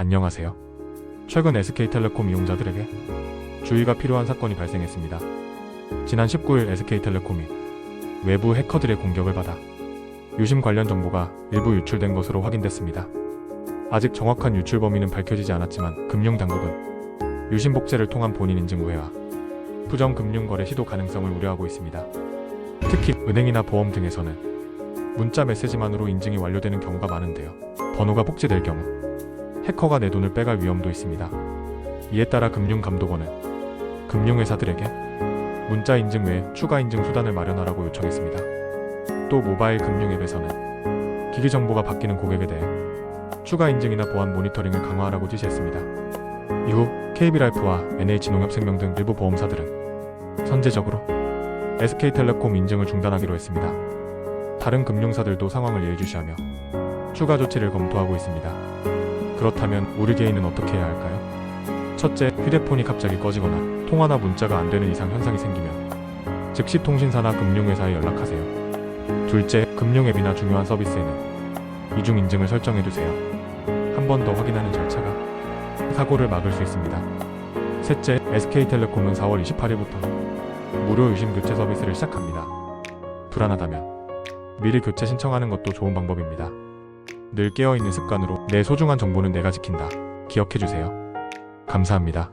안녕하세요. 최근 SK텔레콤 이용자들에게 주의가 필요한 사건이 발생했습니다. 지난 19일 SK텔레콤이 외부 해커들의 공격을 받아 유심 관련 정보가 일부 유출된 것으로 확인됐습니다. 아직 정확한 유출 범위는 밝혀지지 않았지만 금융당국은 유심 복제를 통한 본인 인증 우회와 부정 금융 거래 시도 가능성을 우려하고 있습니다. 특히 은행이나 보험 등에서는 문자 메시지만으로 인증이 완료되는 경우가 많은데요. 번호가 복제될 경우 해커가 내 돈을 빼갈 위험도 있습니다. 이에 따라 금융감독원은 금융회사들에게 문자 인증 외에 추가 인증 수단을 마련하라고 요청했습니다. 또 모바일 금융 앱에서는 기기 정보가 바뀌는 고객에 대해 추가 인증이나 보안 모니터링을 강화하라고 지시했습니다. 이후 KB라이프와 NH농협생명 등 일부 보험사들은 선제적으로 SK텔레콤 인증을 중단하기로 했습니다. 다른 금융사들도 상황을 예의주시하며 추가 조치를 검토하고 있습니다. 그렇다면 우리 개인은 어떻게 해야 할까요? 첫째, 휴대폰이 갑자기 꺼지거나 통화나 문자가 안 되는 이상 현상이 생기면 즉시 통신사나 금융회사에 연락하세요. 둘째, 금융앱이나 중요한 서비스에는 이중 인증을 설정해 두세요. 한 번 더 확인하는 절차가 사고를 막을 수 있습니다. 셋째, SK텔레콤은 4월 28일부터 무료 유심 교체 서비스를 시작합니다. 불안하다면 미리 교체 신청하는 것도 좋은 방법입니다. 늘 깨어있는 습관으로 내 소중한 정보는 내가 지킨다. 기억해주세요. 감사합니다.